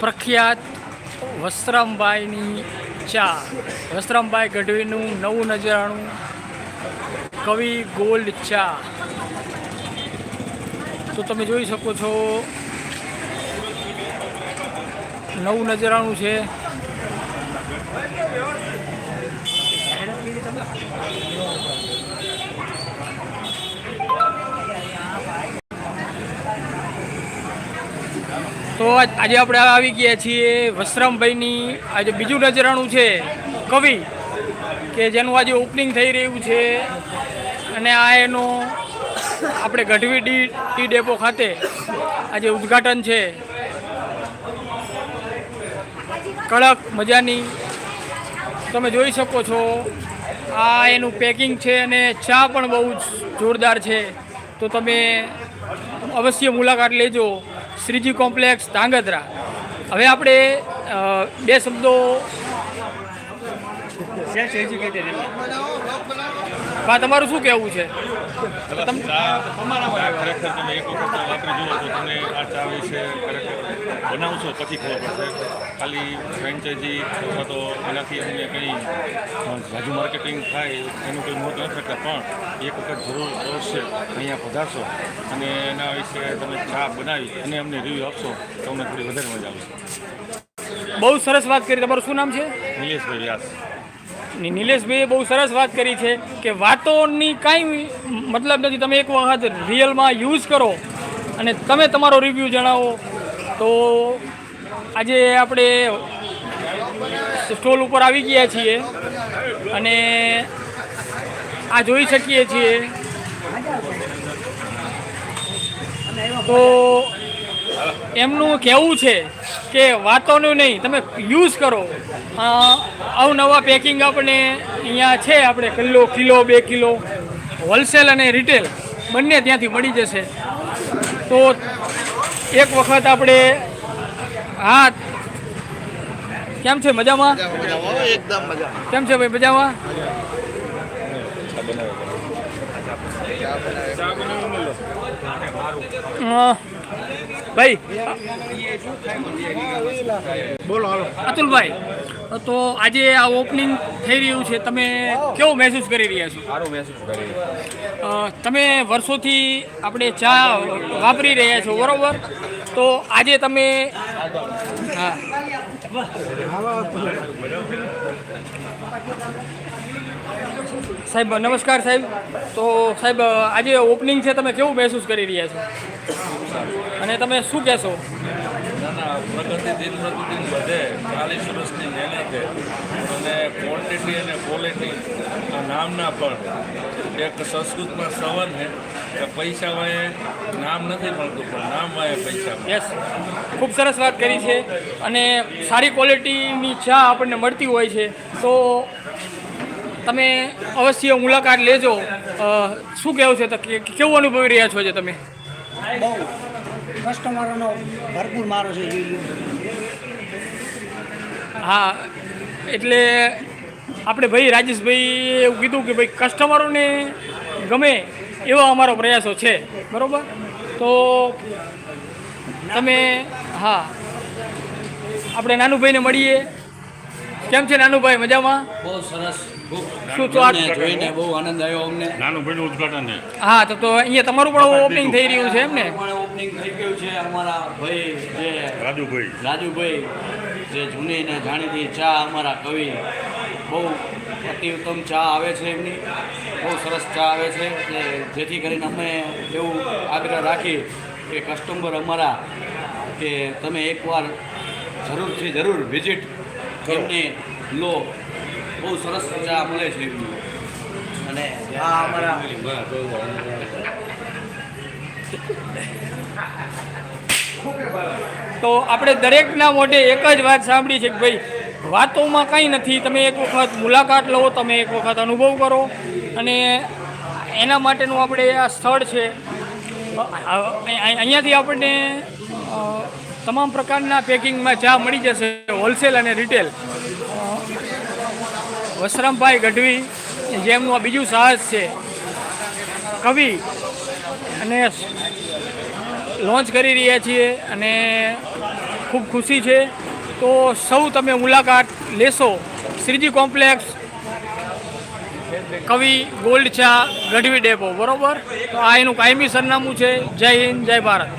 પ્રખ્યાત વસ્ત્રામભાઈની ચા. વસ્ત્રામભાઈ ગઢવીનું નવું નજરાણું, કવિ ગોલ્ડ ચા. તો તમે જોઈ શકો છો, નવું નજરાણું છે. આજ- આપણે આવી ગયા છીએ વસ્ત્રામભાઈની, આજે બીજું નજરાણું છે કવિ, કે જેનું આજે ઓપનિંગ થઈ રહ્યું છે. અને આ એનો આપણે ગઢવી ડી, ટી ડેપો ખાતે આજે ઉદ્ઘાટન છે. કડક મજાની. તમે જોઈ શકો છો, આ એનું પેકિંગ છે અને ચા પણ બહુ જ જોરદાર છે. તો તમે અવશ્ય મુલાકાત લેજો. શ્રીજી કોમ્પ્લેક્સ ધાંગધ્રા. હવે આપણે બે શબ્દો બા તમારું શું કહેવું છે? ખરેખર તમે એક વખત વાપરી જુઓ તો તમને આ ચા વિશે ખરેખર બનાવશો પછી ખબર પડશે. ખાલી ફ્રેન્ચાઇઝી અથવા તો એનાથી અમને કંઈ જાજુ માર્કેટિંગ થાય એનું કંઈ મોત નથી શકતા પણ એક વખત જરૂર અવશ્ય અહીંયા પધારશો અને એના વિશે તમે ચા બનાવી અને અમને રિવ્યૂ આપશો તો અમને થોડી વધારે મજા આવશે. બહુ સરસ વાત કરી. તમારું શું નામ છે? નિલેશભાઈ વ્યાસ. નિલેશભાઈએ બહુ સરસ વાત કરી છે કે વાતોની કાંઈ મતલબ નથી. તમે એક વખત રિયલમાં યુઝ કરો અને તમે તમારો રિવ્યૂ જણાવો. તો આજે આપણે સ્ટોલ ઉપર આવી ગયા છીએ અને આ જોઈ શકીએ છીએ. તો એમનું કહેવું છે કે વાતોનું નહીં તમે યુઝ કરો. અવનવા પેકિંગ આપણે અહીંયા છે આપણે કિલો કિલો બે કિલો હોલસેલ અને રિટેલ બંને ત્યાંથી મળી જશે. તો એક વખત આપણે હા કેમ છે મજામાં? કેમ છે ભાઈ મજામાં? અ, ભાઈ બોલો હાલો. અતુલભાઈ તો આજે આ ઓપનિંગ થઈ રહ્યું છે તમે કેવો મહેસૂસ કરી રહ્યા છો? સારું મહેસૂસ કરી તમે વર્ષોથી આપણે ચા વાપરી રહ્યા છો બરોબર? તો આજે તમે હા. સાહેબ, નમસ્કાર સાહેબ. તો સાહેબ, આજે ઓપનિંગ છે, તમે કેવું મહેસૂસ કરી રહ્યા છો? અને તમે શું કહેશો? પ્રગતિ દિન પ્રતિદિન વધે ચાલીસ વર્ષની મહેનતે. અને ક્વોન્ટિટી અને ક્વોલિટી નામના પણ એક સંસ્કૃતમાં સવન છે. કે પૈસા વાય નામ નથી મળતું પણ નામ વાય પૈસા યસ ખૂબ સરસ વાત કરી છે. અને સારી ક્વોલિટીની ચા આપણને મળતી હોય છે. તો તમે અવશ્ય મુલાકાત લેજો. શું કહેવું છે કેવું અનુભવી રહ્યા છો છે તમે? બહુ. કસ્ટમરોનો ભરપૂર મારો છે હા, એટલે આપણે ભાઈ રાજેશભાઈ એવું કીધું કે ભાઈ કસ્ટમરોને ગમે એવો અમારો પ્રયાસો છે, બરાબર? તો તમે, હા, આપણે નાનુભાઈને મળીએ. કેમ છે નાનુભાઈ મજામાં? બહુ સરસ. ખૂબ શું તો જોઈને બહુ આનંદ આવ્યો અમને. નાનું ભાઈનું ઉદઘાટન હા તો તો અહીંયા તમારું પણ ઓપનિંગ થઈ રહ્યું છે એમ ને? પણ ઓપનિંગ થઈ ગયું છે. અમારા ભાઈ જે રાજુભાઈ. રાજુભાઈ જે જૂની ને જાણીતી ચા અમારા કવિ બહુ અતિ ઉત્તમ ચા આવે છે એમની. બહુ સરસ ચા આવે છે. એટલે જેથી કરીને અમે એવું આગ્રહ રાખી કે કસ્ટમર અમારા કે તમે એકવાર જરૂરથી જરૂર વિઝિટ એમની લો બહુ સરસ ચા મળે છે અને તો આપણે દરેકના મોઢે એક જ વાત સાંભળી છે કે ભાઈ વાતોમાં કંઈ નથી તમે એક વખત મુલાકાત લો તમે એક વખત અનુભવ કરો અને એના માટેનું આપણે આ સ્થળ છે અહીંયાથી આપણને તમામ પ્રકારના પેકિંગમાં ચા મળી જશે, હોલસેલ અને રિટેલ. વસરામભાઈ ગઢવી, જેમનું આ બીજું સાહસ છે, કવિ, અને લોન્ચ કરી રહ્યા છીએ અને ખૂબ ખુશી છે. તો સૌ તમે મુલાકાત લેશો. શ્રીજી કોમ્પ્લેક્સ, કવિ ગોલ્ડ ચા, ગઢવી ડેપો. બરાબર? તો આ એનું કાયમી સરનામું છે. જય હિન્દ, જય ભારત.